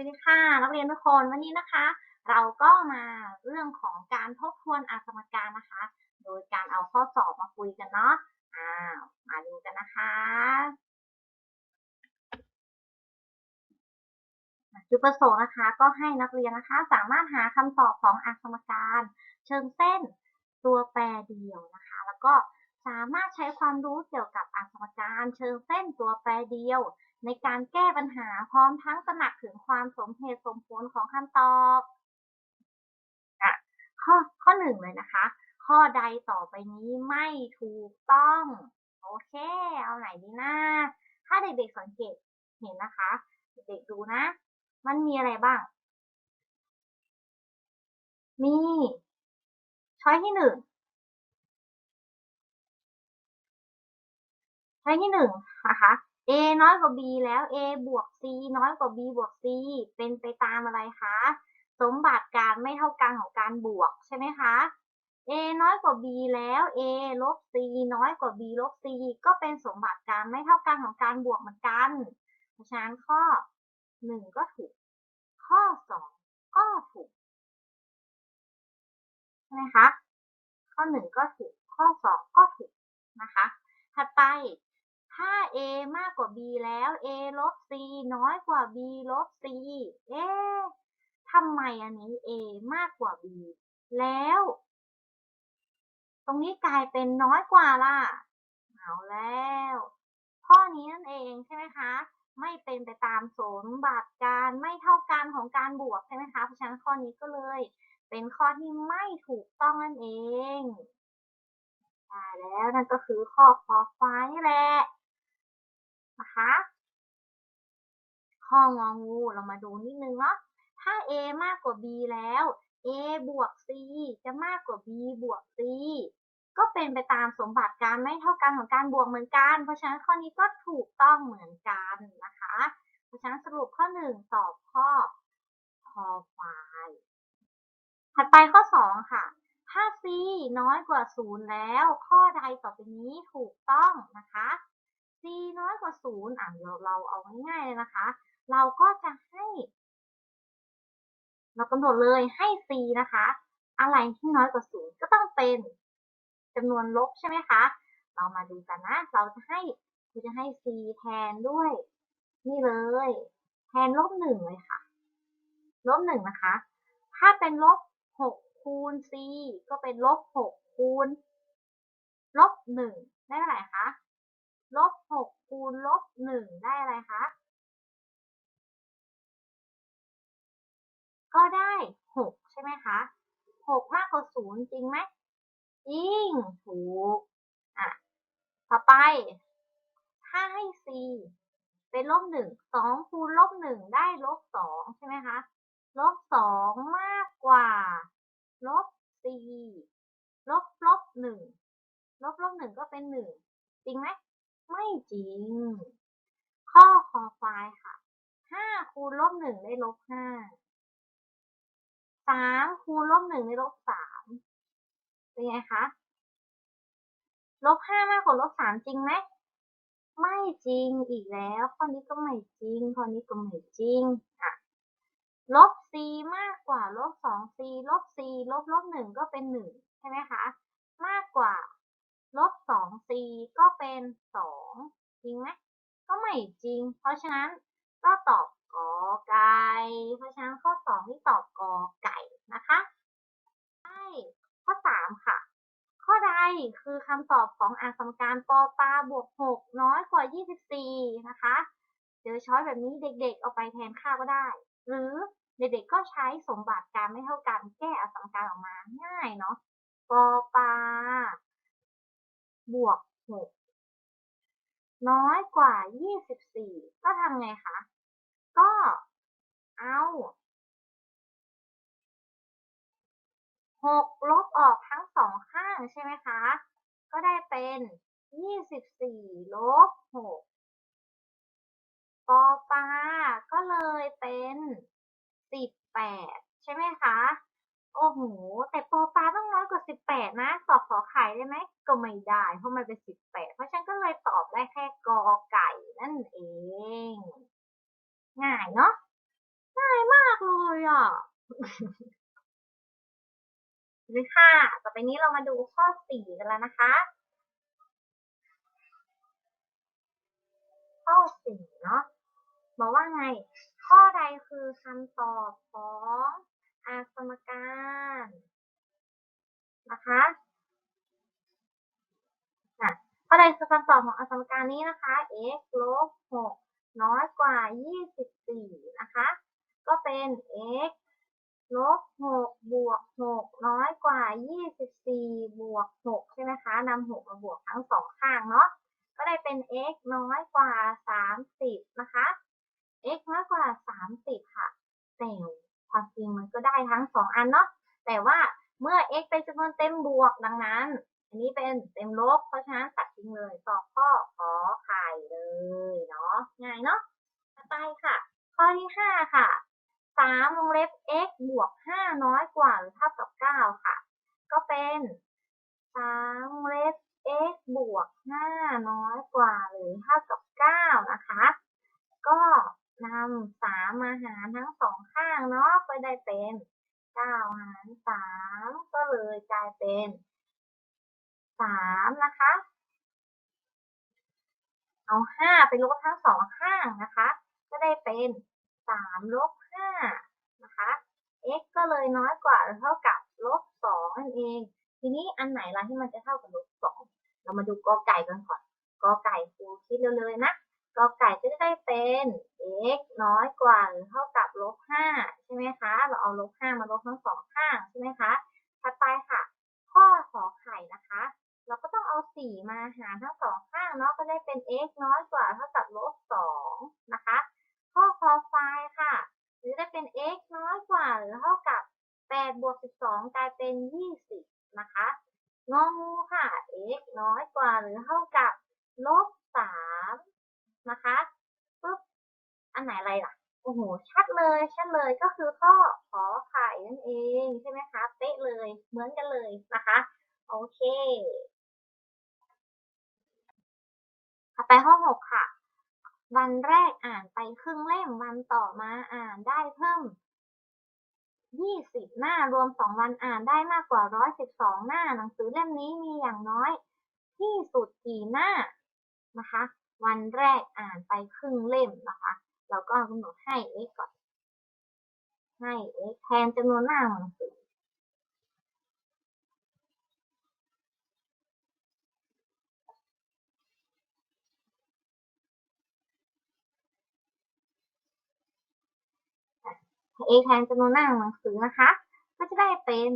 วัสดีค่ะนักเรียนทุกคนวันนี้นะคะ เราก็มาเรื่องของการทบทวนอาสมการนะคะ โดยการเอาข้อสอบมาคุยกันเนาะอ้าวมาดูกันนะคะจุดประสงค์นะคะก็ให้นักเรียนนะคะ สามารถหาคำตอบของอาสมการ เชิงเส้นตัวแปรเดียวนะคะ แล้วก็ สามารถใช้ความรู้เกี่ยวกับอสมการเชิงเส้นตัวแปรเดียว ในการแก้ปัญหาพร้อมทั้งตระหนักถึงความสมเหตุสมผลของคำตอบอะข้อข้อหนึ่งเลยนะคะ ข้อใดต่อไปนี้ไม่ถูกต้อง โอเค เอาไหนดีนะถ้าเด็กๆสังเกตเห็นนะคะ เด็กๆดูนะ มันมีอะไรบ้าง มีช้อยที่หนึ่ง ช้ที่หนึ่งนะคะ a น้อยกว่า b แล้ว a บวก c น้อยกว่า b บวก c เป็นไปตามอะไรคะ สมบัติการไม่เท่ากันของการบวกใช่ไหมคะ a น้อยกว่า b แล้ว a ลบ c น้อยกว่า b ลบ c ก็เป็นสมบัติการไม่เท่ากันของการบวกเหมือนกัน เพราะฉะนั้นข้อ 1 ก็ถูก ข้อ 2 ก็ถูกใช่ไหมคะ ข้อ 1 ก็ถูก ข้อ 2 ก็ถูกนะคะ ถัดไป ถ้า a มากกว่า b แล้ว a ลบ c น้อยกว่า b ลบ c เอ๊ะทำไมอันนี้ a มากกว่า b แล้ว ตรงนี้กลายเป็นน้อยกว่าล่ะ เอาแล้ว ข้อนี้นั่นเองใช่ไหมคะ ไม่เป็นไปตามสมบัติการไม่เท่ากันของการบวกใช่ไหมคะ เพราะฉะนั้นข้อนี้ก็เลย เป็นข้อที่ไม่ถูกต้องนั่นเองใช่แล้วนั่นก็คือข้อคอควายนี่แหละ นะคะข้ององูเรามาดูนิดนึงเนาะถ้า a มากกว่า b แล้ว a บวก c จะมากกว่า b บวก c ก็เป็นไปตามสมบัติการไม่เท่ากันของการบวกเหมือนกัน เพราะฉะนั้นข้อนี้ก็ถูกต้องเหมือนกันนะคะ เพราะฉะนั้นสรุปข้อ 1 ตอบข้อคอควายถัดไปข้อ 2 ค่ะ ถ้า c น้อยกว่า 0 แล้ว ข้อใดต่อไปนี้ถูกต้องนะคะ c น้อยกว่า0อะเราเราเอาง่ายๆเลยนะคะ เราก็จะให้ เรากำหนดเลยให้ c นะคะ อะไรที่น้อยกว่า0ก็ต้องเป็นจำนวนลบใช่ไหมคะ เรามาดูกันนะ เราจะให้ครูจะให้ c แทนด้วย นี่เลย แทนลบหนึ่งเลยค่ะ ลบหนึ่งนะคะ ถ้าเป็นลบหกคูณ c ก็เป็นลบหกคูณลบหนึ่งได้เท่าไหร่คะ ลบหกคูณลบหนึ่งได้อะไรคะ ก็ได้หกใช่ไหมคะหกมากกว่าศูนย์จริงไหมจริงถูกอะต่อไป ถ้าให้ c เป็นลบหนึ่งสองคูณลบหนึ่งได้ลบสองใช่ไหมคะลบสองมากกว่าลบ c ลบลบหนึ่งลบลบหนึ่งก็เป็นหนึ่งจริงไหม ไม่จริง ข้อคอควายค่ะห้าคูณลบหนึ่งได้ลบห้าสามคูณลบหนึ่งได้ลบสามเป็นไงคะลบห้ามากกว่าลบสามจริงไหมไม่จริงอีกแล้วข้อนี้ก็ไม่จริงข้อนี้ก็ไม่จริงอะลบ c มากกว่าลบสอง c ลบ c ลบลบหนึ่งก็เป็นหนึ่งใช่ไหมคะ มากกว่า ลบสอง c ก็เป็นสองจริงไหมก็ไม่จริง เพราะฉะนั้นก็ตอบกอไก่ เพราะฉะนั้นข้อสองที่ตอบกอไก่นะคะใช่ข้อสามค่ะ ข้อใดคือคำตอบของอาสมการปอปลาบวกหกน้อยกว่ายี่สิบสี่นะคะเจอช้อยแบบนี้เด็กๆ เอาไปแทนค่าก็ได้ หรือเด็กๆ ก็ใช้สมบัติการไม่เท่ากันแก้อาสมการออกมาง่ายเนาะปอปลา บวกหกน้อยกว่ายี่สิบี่ก็ทำไงคะ ก็เอาหกลบออกทั้งสองข้างใช่ไหมคะ ก็ได้เป็นยี่สิบี่ลบหกปอปาก็เลยเป็นสิบแปดใช่ไหมคะ โอ้โห แต่ปอปลาต้องน้อยกว่าสิบแปดนะ ตอบขอไข่ได้ไหม ก็ไม่ได้ เพราะมันเป็นสิบแปดเพราะฉันก็เลยตอบได้แค่กอไก่นั่นเอง ง่ายเนาะ ง่ายอะเลยค่ะ ต่อไปนี้เรามาดูข้อสี่กันแล้วนะคะ ข้อสี่เนาะบอกว่าไง ข้อใดคือคำตอบของ อสมการนะคะอะข้อใดคือคำตอบของอสมการนี้นะคะ x ลบ6น้อยกว่า 24 นะคะ ก็เป็น x ลบ6บวก6น้อยกว่า 24 บวก6ใช่ไหมคะนำ6มาบวกทั้งสองข้างเนาะ ก็ได้เป็น x น้อยกว่า 30 นะคะ x น้อยกว่า 30 ค่ะแต่ ความจริงมันก็ได้ทั้งสองอันเนาะแต่ว่าเมื่อ x เป็นจำนวนเต็มบวกดังนั้น อันนี้เป็นเต็มลบเพราะฉะนั้นตัดทิ้งเลยตอบข้อขอไข่เลยเนาะง่ายเนาะต่อไปค่ะ ข้อที่5ค่ะ3วงเล็บ x บวก5น้อยกว่าหรือเท่ากับ9ค่ะ ก็เป็น3วงเล็บ x บวก 5 น้อยกว่าหรือเท่ากับ 9 นะคะ ก็นำ3มาหารทั้งสองข้างเนาะ ก็ได้เป็น 9 หาร 3 ก็เลยกลายเป็น 3 นะคะ เอา 5 ไปลบทั้งสองข้างนะคะ ก็ ได้เป็น3ลบ5นะคะ x ก็เลยน้อยกว่าหรือเท่ากับลบ2นั่นเอง ทีนี้อันไหนล่ะที่มันจะเท่ากับลบ2เรามาดูกอไก่กันก่อนกอไก่ครูคิดเร็วๆเลยนะกอไก่ก็จะได้เป็น x น้อยกว่าหรือเท่ากับลบ5ใช่ไหมคะ เราเอาลบ5มาลบทั้งสองข้างใช่ไหมคะถัดไปค่ะ ข้อขอไข่นะคะ เราก็ต้องเอา 4 มาหารทั้งสองข้างเนาะก็ได้เป็น x น้อยกว่าเท่ากับลบ2นะคะ คอไฟค่ะ หรือได้เป็น x น้อยกว่าหรือเท่ากับ 8 บวก 12 กลายเป็น 20 นะคะงองูค่ะ x น้อยกว่าหรือเท่ากับลบ 3 นะคะปึ๊บ อันไหนอะไรล่ะ โอ้โห ชัดเลย ชัดเลยก็คือข้อขอไข่นั่นเองใช่ไหมคะ เป๊ะเลย เหมือนกันเลยนะคะ โอเค ไปข้อง6ค่ะ วันแรกอ่านไปครึ่งเล่มวันต่อมาอ่านได้เพิ่ม 20 หน้ารวม 2 วันอ่านได้มากกว่า 112 หน้า หนังสือเล่มนี้มีอย่างน้อย ที่สุดกี่หน้านะคะ วันแรกอ่านไปครึ่งเล่มนะคะเราก็กำหนดให้ x ก่อนให้ x แทนจำนวนหน้าของหนังสือ a แทนจำนวนหน้าหนังสือนะคะ ก็จะได้เป็น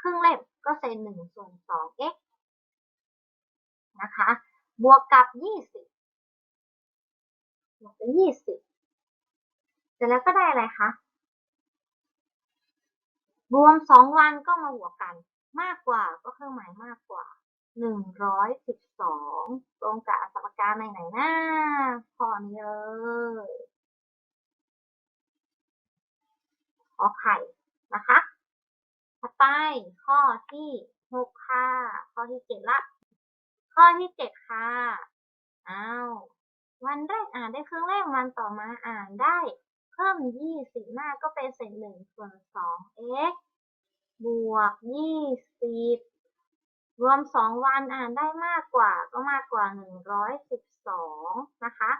ครึ่งเล่มก็เศษหนึ่งส่วนสอง x นะคะ บวกกับยี่สิบบวกกับยี่สิบเสร็จแล้วก็ได้อะไรคะรวมสองวันก็มาบวกกัน มากกว่าก็เครื่องหมายมากกว่าหนึ่งร้อยสิบสองตรงกับสมการไหนๆนะข้อนี้เลย ขอไข่นะคะถัดไปข้อที่หกค่ะ ข้อที่เจ็ดละ ข้อที่เจ็ดค่ะอ้าววันแรกอ่านได้ครึ่งเล่มวันต่อมาอ่านได้ เพิ่มยี่สิบหน้าก็เป็นเศษหนึ่งส่วนสอง x บวกยี่สิบรวมสองวันอ่านได้มากกว่าก็มากกว่าหนึ่งร้อยสิบสองนะคะ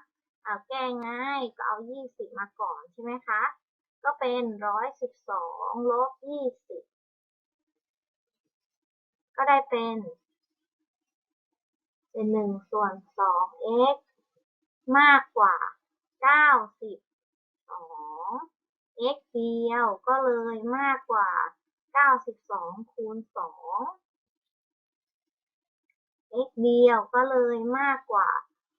เอาแก้ง่ายก็เอายี่สิบมาก่อนใช่ไหมคะ ก็เป็นร้อยสิบสองลบยี่สิบก็ได้เป็นเป็นหนึ่งส่วนสอง x มากกว่าเก้าสิบสอง x เดียวก็เลยมากกว่าเก้าสิบสองคูณสอง x เดียวก็เลยมากกว่า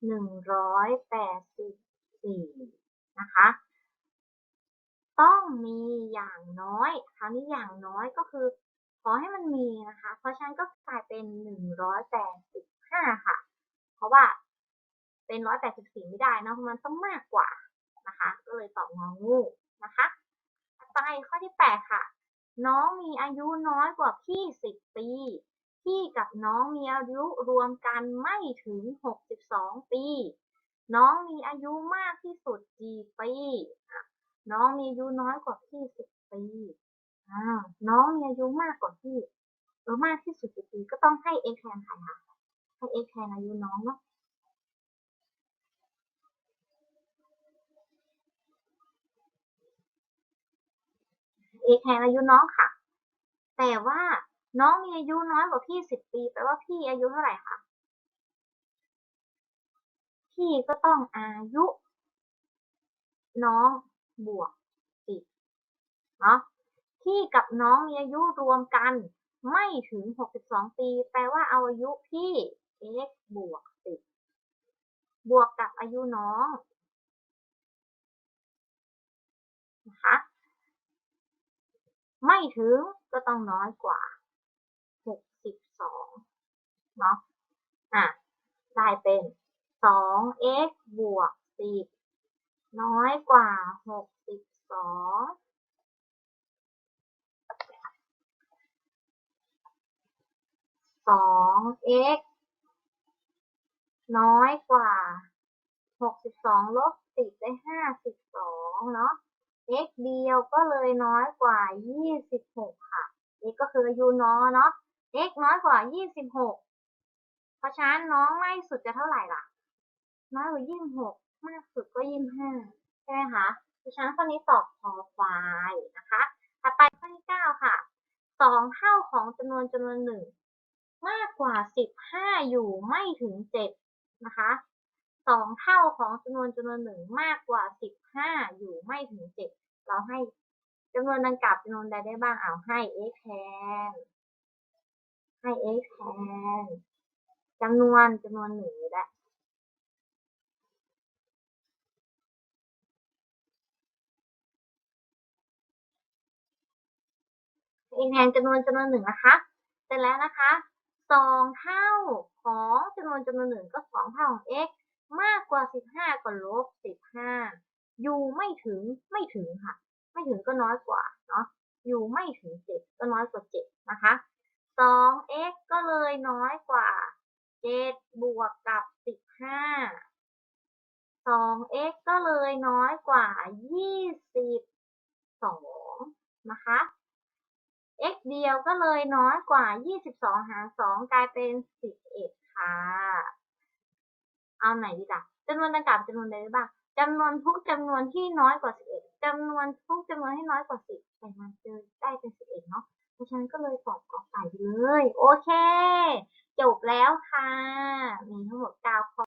หนึ่งร้อยแปดสิบสี่นะคะ ต้องมีอย่างน้อยคราวนี้อย่างน้อยก็คือ ขอให้มันมีนะคะ เพราะฉะนั้นก็กลายเป็นหนึ่งร้อยแปดสิบห้าค่ะ เพราะว่าเป็นร้อยแปดสิบสี่ไม่ได้นะเพราะมันต้องมากกว่านะคะ ก็เลยตอบงองูนะคะต่อไปข้อที่แปดค่ะ น้องมีอายุน้อยกว่าพี่สิบปี พี่กับน้องมีอายุรวมกันไม่ถึงหกสิบสองปี น้องมีอายุมากที่สุดกี่ปี น้องมีอายุน้อยกว่าพี่สิบปีอ่าน้องมีอายุมากกว่าพี่เออมากที่สุดสิบปีก็ต้องให้ x แทนใครคะให้ x แทนอายุน้องเนาะเอแทนอายุน้องค่ะ แต่ว่าน้องมีอายุน้อยกว่าพี่สิบปีแปลว่าพี่อายุเท่าไหร่คะพี่ก็ต้องอายุ น้อง บวกสิบเนาะพี่กับน้องมีอายุรวมกันไม่ถึงหกสิบสองปี แปลว่าเอาอายุพี่ x บวกสิบวกกับอายุน้องนะคะไม่ถึงก็ต้องน้อยกว่าหกสิบสองเนาะอะได้เป็นสอง x บวกสิบ น้อยกว่าหกสิบสองสอง x น้อยกว่าหกสิบสองลบสิบได้ห้าสิบสองเนาะ x เดียวก็เลยน้อยกว่ายี่สิบหกค่ะ x ก็คืออายุน้องเนาะ x น้อยกว่ายี่สิบหกเพราะฉะนั้นน้องไม่สุดจะเท่าไหร่ล่ะ น้อยกว่ายี่สิบหก มากสุดก็ยี่สิบห้าใช่ไหมคะเพราะฉะนั้นข้อนี้ตอบคอควายนะคะถัดไปข้อที่เก้าค่ะสองเท่าของจำนวนจำนวนหนึ่งมากกว่าสิบห้าอยู่ไม่ถึงเจ็ดนะคะสองเท่าของจำนวนจำนวนหนึ่งมากกว่าสิบห้าอยู่ไม่ถึงเจ็ดเราให้จำนวนดังกล่าวจำนวนใดได้บ้างเอาให้ x แทนให้ x แทนจำนวนจำนวนหนึ่งนี้ได้ เองแทนจำนวนจำนวนหนึ่งนะคะเสร็จแล้วนะคะสองเท่าของจำนวนจำนวนหนึ่งก็สองเท่าของ x มากกว่าสิบห้าก็ลบสิบห้าอยู่ไม่ถึงไม่ถึงค่ะ ไม่ถึงก็น้อยกว่าเนาะอยู่ไม่ถึงเจ็ดก็น้อยกว่าเจ็ดนะคะสอง x ก็เลยน้อยกว่าเจ็ดบวกกับสิบห้าสอง x ก็เลยน้อยกว่ายี่สิบสองนะคะ x เดียวก็เลยน้อยกว่า 22 หาร 2 กลายเป็น 11 ค่ะ เอาไหนดีจ้ะจำนวนดังกล่าวจำนวนใดได้บ้างจำนวนทุกจำนวนที่น้อยกว่า 11จำนวนทุกจำนวนที่น้อยกว่า 10ใส่มาเจอได้เป็น 11 เนาะเพราะฉะนั้นก็เลยตอบกอไก่ไปเลย โอเค จบแล้วค่ะ มีทั้งหมด9ข้อ